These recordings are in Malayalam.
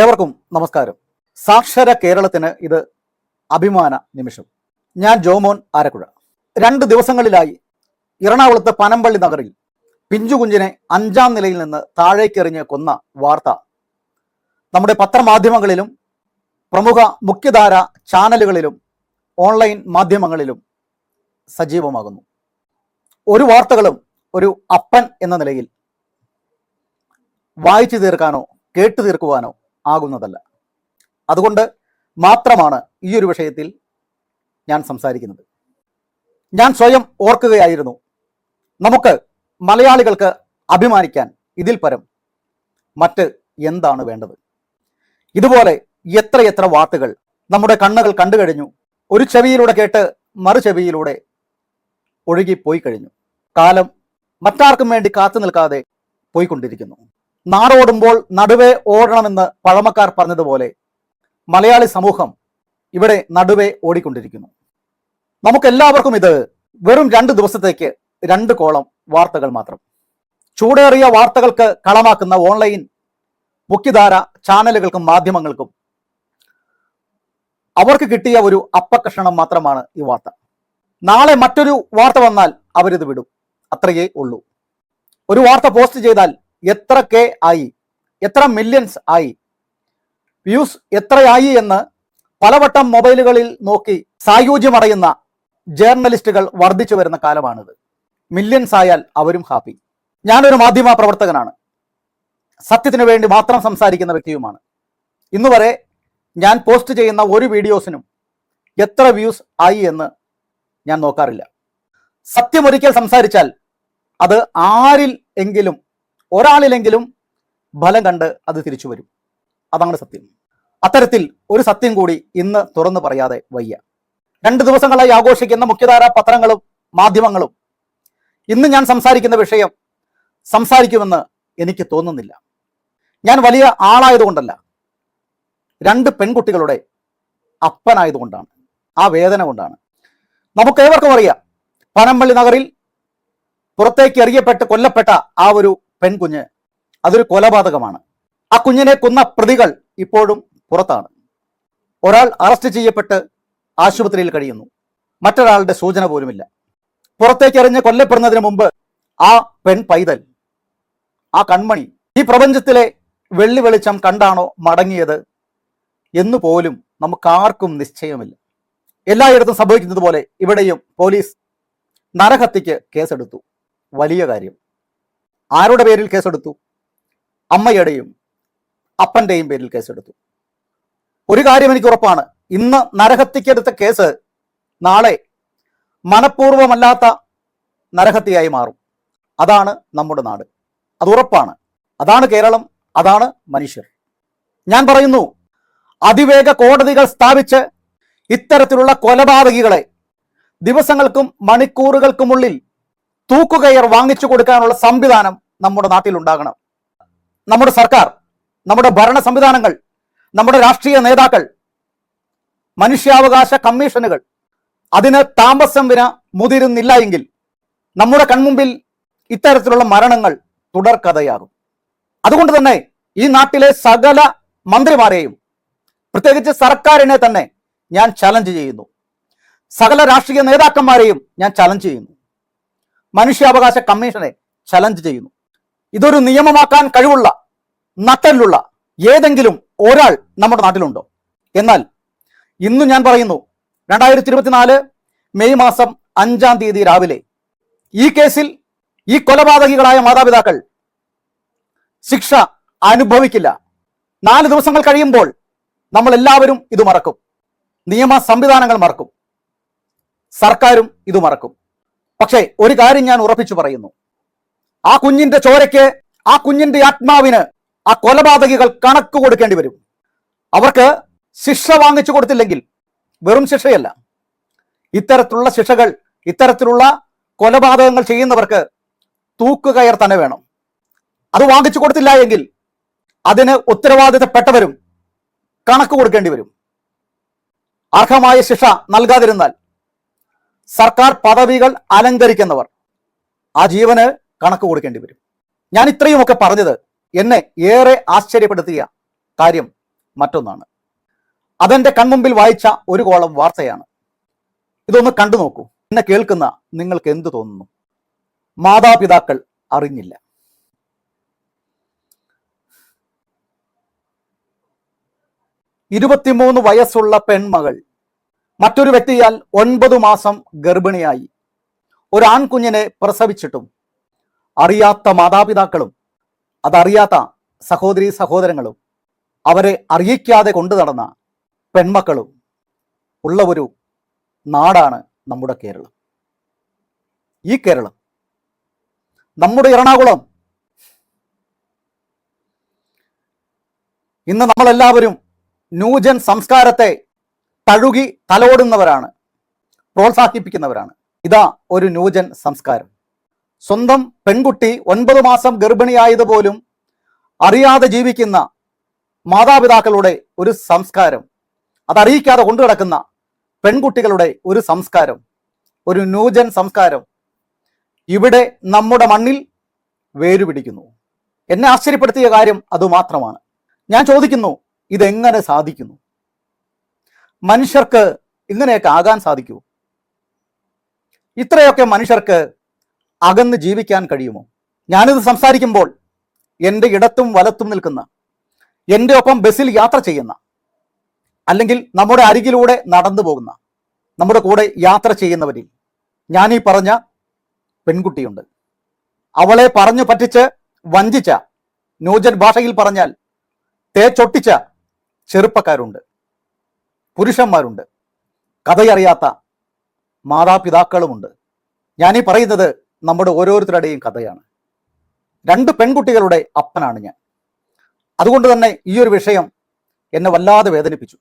ഏവർക്കും നമസ്കാരം. സാക്ഷര കേരളത്തിന് ഇത് അഭിമാന നിമിഷം. ഞാൻ ജോമോൻ ആരക്കുഴ. രണ്ട് ദിവസങ്ങളിലായി എറണാകുളത്ത് പനമ്പള്ളി നഗറിൽ പിഞ്ചുകുഞ്ഞിനെ അഞ്ചാം നിലയിൽ നിന്ന് താഴേക്കെറിഞ്ഞ് കൊന്ന വാർത്ത നമ്മുടെ പത്രമാധ്യമങ്ങളിലും പ്രമുഖ മുഖ്യധാര ചാനലുകളിലും ഓൺലൈൻ മാധ്യമങ്ങളിലും സജീവമാകുന്നു. ഒരു വാർത്തകളും ഒരു അപ്പൻ എന്ന നിലയിൽ വായിച്ചു തീർക്കാനോ കേട്ടു തീർക്കുവാനോ ആകുന്നതല്ല. അതുകൊണ്ട് മാത്രമാണ് ഈ ഒരു വിഷയത്തിൽ ഞാൻ സംസാരിക്കുന്നത്. ഞാൻ സ്വയം ഓർക്കുകയായിരുന്നു. നമുക്ക് മലയാളികൾക്ക് അഭിമാനിക്കാൻ ഇതിൽ പരം മറ്റ് എന്താണ് വേണ്ടത്? ഇതുപോലെ എത്രയെത്ര വാർത്തകൾ നമ്മുടെ കണ്ണുകൾ കണ്ടു കഴിഞ്ഞു. ഒരു ചെവിയിലൂടെ കേട്ട് മറു ചെവിയിലൂടെ ഒഴുകിപ്പോയി കഴിഞ്ഞു. കാലം മറ്റാർക്കും വേണ്ടി കാത്തു നിൽക്കാതെ പോയിക്കൊണ്ടിരിക്കുന്നു. നാടോടുമ്പോൾ നടുവേ ഓടണമെന്ന് പഴമക്കാർ പറഞ്ഞതുപോലെ മലയാളി സമൂഹം ഇവിടെ നടുവേ ഓടിക്കൊണ്ടിരിക്കുന്നു. നമുക്കെല്ലാവർക്കും ഇത് വെറും രണ്ട് ദിവസത്തേക്ക് രണ്ട് കോളം വാർത്തകൾ മാത്രം. ചൂടേറിയ വാർത്തകൾക്ക് കളമാക്കുന്ന ഓൺലൈൻ മുഖ്യധാര ചാനലുകൾക്കും മാധ്യമങ്ങൾക്കും അവർക്ക് കിട്ടിയ ഒരു അപ്പകഷണം മാത്രമാണ് ഈ വാർത്ത. നാളെ മറ്റൊരു വാർത്ത വന്നാൽ അവരിത് വിടും. അത്രയേ ഉള്ളൂ. ഒരു വാർത്ത പോസ്റ്റ് ചെയ്താൽ എത്ര കെ ആയി? എത്ര മില്യൺസ് ആയി? വ്യൂസ് എത്രയായി എന്ന് പലവട്ടം മൊബൈലുകളിൽ നോക്കി സായുജ്യമടയുന്ന ജേർണലിസ്റ്റുകൾ വർദ്ധിച്ചു വരുന്ന കാലമാണിത്. മില്യൺസ് ആയാൽ അവരും ഹാപ്പി ഞാനൊരു മാധ്യമ പ്രവർത്തകനാണ്. സത്യത്തിന് വേണ്ടി മാത്രം സംസാരിക്കുന്ന വ്യക്തിയുമാണ്. ഇന്ന് വരെ ഞാൻ പോസ്റ്റ് ചെയ്യുന്ന ഒരു വീഡിയോസിനും എത്ര വ്യൂസ് ആയി എന്ന് ഞാൻ നോക്കാറില്ല. സത്യം ഒരിക്കൽ സംസാരിച്ചാൽ അത് ആരിൽ എങ്കിലും ഒരാളിലെങ്കിലും ഫലം കണ്ട് അത് തിരിച്ചു വരും. അതാണ് സത്യം. അത്തരത്തിൽ ഒരു സത്യം കൂടി ഇന്ന് തുറന്നു പറയാതെ വയ്യ. രണ്ട് ദിവസങ്ങളായി ആഘോഷിക്കുന്ന മുഖ്യധാരാ പത്രങ്ങളും മാധ്യമങ്ങളും ഇന്ന് ഞാൻ സംസാരിക്കുന്ന വിഷയം സംസാരിക്കുമെന്ന് എനിക്ക് തോന്നുന്നില്ല. ഞാൻ വലിയ ആളായതുകൊണ്ടല്ല രണ്ട് പെൺകുട്ടികളുടെ അപ്പനായതുകൊണ്ടാണ് ആ വേദന കൊണ്ടാണ്. നമുക്ക് ഏവർക്കും അറിയാം പനമ്പള്ളി നഗറിൽ പുറത്തേക്ക് എറിയപ്പെട്ട് കൊല്ലപ്പെട്ട ആ ഒരു പെൺകുഞ്ഞ് അതൊരു കൊലപാതകമാണ്. ആ കുഞ്ഞിനെ കൊന്ന പ്രതികൾ ഇപ്പോഴും പുറത്താണ്. ഒരാൾ അറസ്റ്റ് ചെയ്യപ്പെട്ട് ആശുപത്രിയിൽ കഴിയുന്നു. മറ്റൊരാളുടെ സൂചന പോലുമില്ല. പുറത്തേക്ക് എറിഞ്ഞ് കൊല്ലപ്പെടുന്നതിന് മുമ്പ് ആ പെൺ പൈതൽ ആ കൺമണി ഈ പ്രപഞ്ചത്തിലെ വെള്ളി വെളിച്ചം കണ്ടാണോ മടങ്ങിയത് എന്ന് പോലും നമുക്കാർക്കും നിശ്ചയമില്ല. എല്ലായിടത്തും സംഭവിക്കുന്നത് പോലെ ഇവിടെയും പോലീസ് നരഹത്യക്ക് കേസെടുത്തു. വലിയ കാര്യം. ആരുടെ പേരിൽ കേസെടുത്തു? അമ്മയുടെയും അപ്പന്റെയും പേരിൽ കേസെടുത്തു. ഒരു കാര്യം എനിക്ക് ഉറപ്പാണ്. ഇന്ന് നരഹത്യക്കെടുത്ത കേസ് നാളെ മനഃപൂർവമല്ലാത്ത നരഹത്യയായി മാറും. അതാണ് നമ്മുടെ നാട്. അത് ഉറപ്പാണ്. അതാണ് കേരളം. അതാണ് മനുഷ്യർ. ഞാൻ പറയുന്നു അതിവേഗ കോടതികൾ സ്ഥാപിച്ച് ഇത്തരത്തിലുള്ള കൊലപാതകികളെ ദിവസങ്ങൾക്കും മണിക്കൂറുകൾക്കുമുള്ളിൽ തൂക്കുകയർ വാങ്ങിച്ചു കൊടുക്കാനുള്ള സംവിധാനം നമ്മുടെ നാട്ടിൽ ഉണ്ടാകണം നമ്മുടെ സർക്കാർ നമ്മുടെ ഭരണ സംവിധാനങ്ങൾ നമ്മുടെ രാഷ്ട്രീയ നേതാക്കൾ മനുഷ്യാവകാശ കമ്മീഷനുകൾ അതിന് താമസം വിന മുതിരുന്നില്ല എങ്കിൽ നമ്മുടെ കൺമുമ്പിൽ ഇത്തരത്തിലുള്ള മരണങ്ങൾ തുടർക്കഥയാകും. അതുകൊണ്ട് തന്നെ ഈ നാട്ടിലെ സകല മന്ത്രിമാരെയും പ്രത്യേകിച്ച് സർക്കാരിനെ തന്നെ ഞാൻ ചലഞ്ച് ചെയ്യുന്നു. സകല രാഷ്ട്രീയ നേതാക്കന്മാരെയും ഞാൻ ചലഞ്ച് ചെയ്യുന്നു. മനുഷ്യാവകാശ കമ്മീഷനെ ചലഞ്ച് ചെയ്യുന്നു. ഇതൊരു നിയമമാക്കാൻ കഴിവുള്ള നട്ടലുള്ള ഏതെങ്കിലും ഒരാൾ നമ്മുടെ നാട്ടിലുണ്ടോ? എന്നാൽ ഇന്ന് ഞാൻ പറയുന്നു രണ്ടായിരത്തി ഇരുപത്തിനാല് മെയ് മാസം അഞ്ചാം തീയതി രാവിലെ ഈ കേസിൽ ഈ കൊലപാതകികളായ മാതാപിതാക്കൾ ശിക്ഷ അനുഭവിക്കില്ല. നാല് ദിവസങ്ങൾ കഴിയുമ്പോൾ നമ്മൾ എല്ലാവരും ഇത് മറക്കും. നിയമ സംവിധാനങ്ങൾ മറക്കും. സർക്കാരും ഇത് മറക്കും. പക്ഷേ ഒരു കാര്യം ഞാൻ ഉറപ്പിച്ചു പറയുന്നു. ആ കുഞ്ഞിന്റെ ചോരയ്ക്ക് ആ കുഞ്ഞിന്റെ ആത്മാവിന് ആ കൊലപാതകികൾ കണക്ക് കൊടുക്കേണ്ടി വരും. അവർക്ക് ശിക്ഷ വാങ്ങിച്ചു കൊടുത്തില്ലെങ്കിൽ വെറും ശിക്ഷയല്ല. ഇത്തരത്തിലുള്ള ശിക്ഷകൾ ഇത്തരത്തിലുള്ള കൊലപാതകങ്ങൾ ചെയ്യുന്നവർക്ക് തൂക്കുകയർ തന്നെ വേണം. അത് വാങ്ങിച്ചു കൊടുത്തില്ല എങ്കിൽ അതിന് ഉത്തരവാദിത്തപ്പെട്ടവരും കണക്ക് കൊടുക്കേണ്ടി വരും. അർഹമായ ശിക്ഷ നൽകാതിരുന്നാൽ സർക്കാർ പദവികൾ അലങ്കരിക്കുന്നവർ. ആ ജീവന് കണക്ക് കൊടുക്കേണ്ടി വരും. ഞാൻ ഇത്രയുമൊക്കെ പറഞ്ഞത് എന്നെ ഏറെ ആശ്ചര്യപ്പെടുത്തിയ കാര്യം മറ്റൊന്നാണ്. അതെന്റെ കൺമുമ്പിൽ വായിച്ച ഒരു കോളം വാർത്തയാണ്. ഇതൊന്ന് കണ്ടു നോക്കൂ. എന്നെ കേൾക്കുന്ന നിങ്ങൾക്ക് എന്തു തോന്നുന്നു? മാതാപിതാക്കൾ അറിഞ്ഞില്ല. ഇരുപത്തിമൂന്ന് വയസ്സുള്ള പെൺമകൾ മറ്റൊരു വ്യക്തിയാൽ ഒൻപത് മാസം ഗർഭിണിയായി. ഒരു ആൺകുഞ്ഞിനെ പ്രസവിച്ചിട്ടും അറിയാത്ത മാതാപിതാക്കളും അതറിയാത്ത സഹോദരി സഹോദരങ്ങളും അവരെ അറിയിക്കാതെ കൊണ്ടു നടന്ന പെൺമക്കളും ഉള്ള ഒരു നാടാണ് നമ്മുടെ കേരളം. ഈ കേരളം നമ്മുടെ എറണാകുളം. ഇന്ന് നമ്മളെല്ലാവരും ന്യൂജൻ സംസ്കാരത്തെ തഴുകി തലോടുന്നവരാണ് പ്രോത്സാഹിപ്പിക്കുന്നവരാണ്. ഇതാ ഒരു ന്യൂജൻ സംസ്കാരം. സ്വന്തം പെൺകുട്ടി ഒൻപത് മാസം ഗർഭിണിയായതുപോലും അറിയാതെ ജീവിക്കുന്ന മാതാപിതാക്കളുടെ ഒരു സംസ്കാരം അതറിയിക്കാതെ കൊണ്ടു കിടക്കുന്ന പെൺകുട്ടികളുടെ ഒരു സംസ്കാരം ഒരു ന്യൂജൻ സംസ്കാരം ഇവിടെ നമ്മുടെ മണ്ണിൽ വേരുപിടിക്കുന്നു. എന്നെ ആശ്ചര്യപ്പെടുത്തിയ കാര്യം അതുമാത്രമാണ്. ഞാൻ ചോദിക്കുന്നു ഇതെങ്ങനെ സാധിക്കുന്നു? മനുഷ്യർക്ക് ഇങ്ങനെയൊക്കെ ആകാൻ സാധിക്കുമോ? ഇത്രയൊക്കെ മനുഷ്യർക്ക് അകന്ന് ജീവിക്കാൻ കഴിയുമോ? ഞാനിത് സംസാരിക്കുമ്പോൾ എന്റെ ഇടത്തും വലത്തും നിൽക്കുന്ന എന്റെ ഒപ്പം ബസ്സിൽ യാത്ര ചെയ്യുന്ന അല്ലെങ്കിൽ നമ്മുടെ അരികിലൂടെ നടന്നു പോകുന്ന നമ്മുടെ കൂടെ യാത്ര ചെയ്യുന്നവരിൽ ഞാൻ ഈ പറഞ്ഞ പെൺകുട്ടിയുണ്ട്. അവളെ പറഞ്ഞു പറ്റിച്ച് വഞ്ചിച്ച ന്യൂജൻ ഭാഷയിൽ പറഞ്ഞാൽ തേച്ചൊട്ടിച്ച ചെറുപ്പക്കാരുണ്ട്. പുരുഷന്മാരുണ്ട്. കഥയറിയാത്ത മാതാപിതാക്കളുമുണ്ട്. ഞാനീ പറയുന്നത് നമ്മുടെ ഓരോരുത്തരുടെയും കഥയാണ്. രണ്ട് പെൺകുട്ടികളുടെ അപ്പനാണ് ഞാൻ. അതുകൊണ്ട് തന്നെ ഈ ഒരു വിഷയം എന്നെ വല്ലാതെ വേദനിപ്പിച്ചു.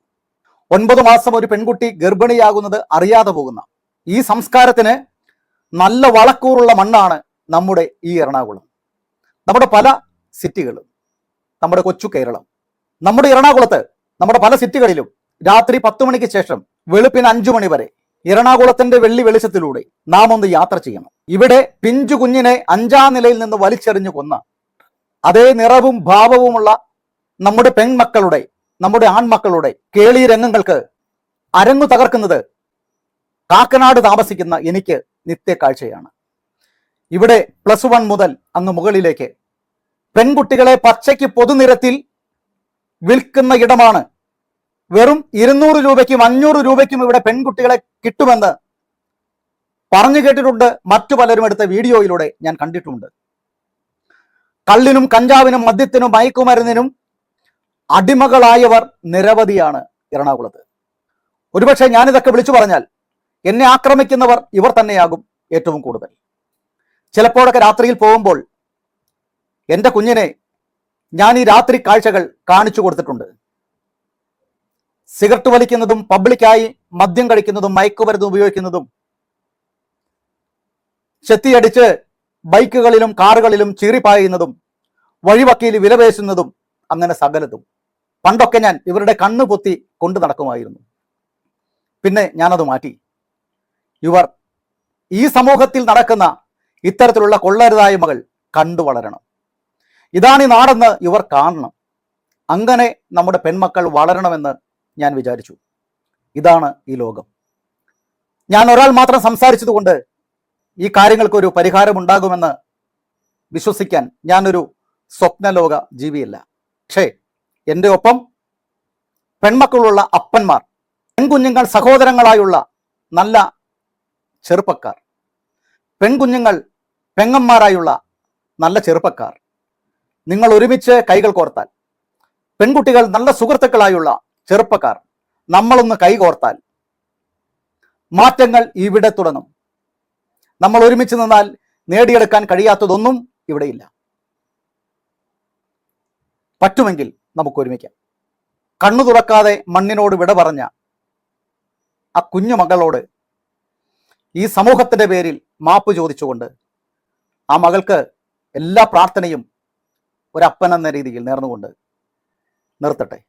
ഒൻപത് മാസം ഒരു പെൺകുട്ടി ഗർഭിണിയാകുന്നത് അറിയാതെ പോകുന്ന ഈ സംസ്കാരത്തിന് നല്ല വളക്കൂറുള്ള മണ്ണാണ് നമ്മുടെ ഈ എറണാകുളം. നമ്മുടെ പല സിറ്റികളും നമ്മുടെ കൊച്ചു കേരളം. നമ്മുടെ എറണാകുളത്ത് നമ്മുടെ പല സിറ്റികളിലും രാത്രി പത്ത് മണിക്ക് ശേഷം വെളുപ്പിന് അഞ്ചു മണി വരെ എറണാകുളത്തിന്റെ വെള്ളി വെളിച്ചത്തിലൂടെ നാം ഒന്ന് യാത്ര ചെയ്യണം. ഇവിടെ പിഞ്ചു കുഞ്ഞിനെ അഞ്ചാം നിലയിൽ നിന്ന് വലിച്ചെറിഞ്ഞു കൊന്ന അതേ നിറവും ഭാവവുമുള്ള നമ്മുടെ പെൺമക്കളുടെ നമ്മുടെ ആൺമക്കളുടെ കേളി രംഗങ്ങൾക്ക് അരങ്ങു തകർക്കുന്നത് കാക്കനാട് താമസിക്കുന്ന എനിക്ക് നിത്യക്കാഴ്ചയാണ്. ഇവിടെ പ്ലസ് വൺ മുതൽ അങ്ങ് മുകളിലേക്ക് പെൺകുട്ടികളെ പച്ചയ്ക്ക് പൊതുനിരത്തിൽ വിൽക്കുന്ന ഇടമാണ് വെറും ഇരുന്നൂറ് രൂപയ്ക്കും അഞ്ഞൂറ് രൂപയ്ക്കും ഇവിടെ പെൺകുട്ടികളെ കിട്ടുമെന്ന് പറഞ്ഞു കേട്ടിട്ടുണ്ട് മറ്റു പലരും എടുത്ത വീഡിയോയിലൂടെ ഞാൻ കണ്ടിട്ടുണ്ട്. കള്ളിനും കഞ്ചാവിനും മദ്യത്തിനും മയക്കുമരുന്നിനും അടിമകളായവർ നിരവധിയാണ് എറണാകുളത്ത്. ഒരുപക്ഷെ ഞാനിതൊക്കെ വിളിച്ചു പറഞ്ഞാൽ എന്നെ ആക്രമിക്കുന്നവർ ഇവർ തന്നെയാകും ഏറ്റവും കൂടുതൽ. ചിലപ്പോഴൊക്കെ രാത്രിയിൽ പോകുമ്പോൾ എന്റെ കുഞ്ഞിനെ ഞാൻ ഈ രാത്രി കാഴ്ചകൾ കാണിച്ചു കൊടുത്തിട്ടുണ്ട്. സിഗരറ്റ് വലിക്കുന്നതും പബ്ലിക്കായി മദ്യം കഴിക്കുന്നതും മയക്കുമരുന്ന് ഉപയോഗിക്കുന്നതും ചെത്തിയടിച്ച് ബൈക്കുകളിലും കാറുകളിലും ചീറിപ്പായുന്നതും വഴിവക്കയിൽ വിലപേശുന്നതും അങ്ങനെ സകലതും. പണ്ടൊക്കെ ഞാൻ ഇവരുടെ കണ്ണു പൊത്തി കൊണ്ടു നടക്കുമായിരുന്നു. പിന്നെ ഞാനത് മാറ്റി. ഇവർ ഈ സമൂഹത്തിൽ നടക്കുന്ന ഇത്തരത്തിലുള്ള കൊള്ളരുതായ്മകൾ കണ്ടു വളരണം. ഇതാണ് ഈ നാടെന്ന് ഇവർ കാണണം. അങ്ങനെ നമ്മുടെ പെൺമക്കൾ വളരണമെന്ന് ഞാൻ വിചാരിച്ചു. ഇതാണ് ഈ ലോകം. ഞാൻ ഒരാൾ മാത്രം സംസാരിച്ചതുകൊണ്ട് ഈ കാര്യങ്ങൾക്ക് ഒരു പരിഹാരമുണ്ടാകുമെന്ന് വിശ്വസിക്കാൻ ഞാനൊരു സ്വപ്നലോക ജീവിയല്ല. പക്ഷേ എന്റെ ഒപ്പം പെൺമക്കളുള്ള അപ്പന്മാർ പെൺകുഞ്ഞുങ്ങൾ സഹോദരങ്ങളായുള്ള നല്ല ചെറുപ്പക്കാർ പെൺകുഞ്ഞുങ്ങൾ പെങ്ങന്മാരായുള്ള നല്ല ചെറുപ്പക്കാർ. നിങ്ങൾ ഒരുമിച്ച് കൈകൾ കോർത്താൽ പെൺകുട്ടികൾ നല്ല സുഹൃത്തുക്കളായുള്ള ചെറുപ്പക്കാർ നമ്മളൊന്ന് കൈകോർത്താൽ മാറ്റങ്ങൾ ഇവിടെ തുടങ്ങും. നമ്മൾ ഒരുമിച്ച് നിന്നാൽ നേടിയെടുക്കാൻ കഴിയാത്തതൊന്നും ഇവിടെയില്ല. പറ്റുമെങ്കിൽ നമുക്ക് ഒരുമിക്കാം. കണ്ണു തുറക്കാതെ മണ്ണിനോട് വിട പറഞ്ഞ ആ കുഞ്ഞു മകളോട് ഈ സമൂഹത്തിന്റെ പേരിൽ മാപ്പ് ചോദിച്ചുകൊണ്ട് ആ മകൾക്ക് എല്ലാ പ്രാർത്ഥനയും ഒരപ്പനെന്ന രീതിയിൽ നേർന്നുകൊണ്ട് നിർത്തട്ടെ.